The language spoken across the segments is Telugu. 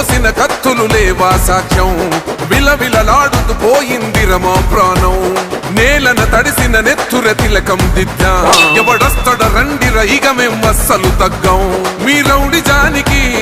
కోసిన కత్తులు లేవా సాక్ష్యం? విలవిలలాడుతూ పోయింది రమా ప్రాణం. నేలన తడిసిన నెత్తుర తిలకం దిద్దా. ఎవడొస్తడ రండి రైగ మేం అస్సలు తగ్గం. మీ రౌడి జానికి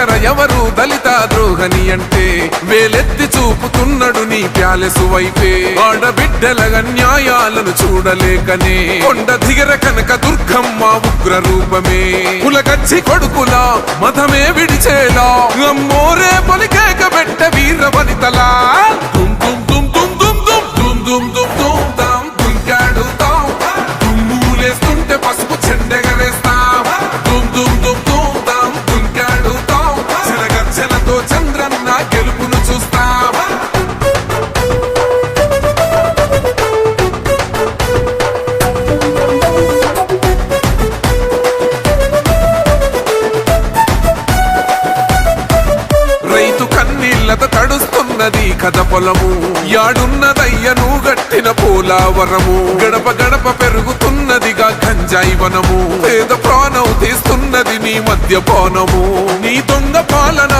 అంబేద్కర్ ఎవరు దళిత ద్రోహని అంటే వేలెత్తి చూపుతున్నాడు నీ ప్యాలెసు వైపే ఆడబిడ్డల అన్యాయాలను చూడలేకనే కొండ దిగర కనక దుర్గమ్మ ఉగ్ర రూపమే కులకచ్చి కొడుకులా మతమే విడిచేలా అమ్మోరే పలికేక పెట్ట వీర వనితలా దుమ్ దుమ్ దుమ్ దుమ్ దుమ్ దుమ్ దుమ్ తుమ్ దుమ్ దుమ్ తాం దుంకాడుతాం పసుపు చెండగా ఉన్నది కథ పొలము. యాడున్నదయ్యను గట్టిన పోలావరము. గడప గడప పెరుగుతున్నదిగా గంజాయి వనము. పేద ప్రాణం తీస్తున్నది నీ మద్యపానము నీ దొంగ పాలన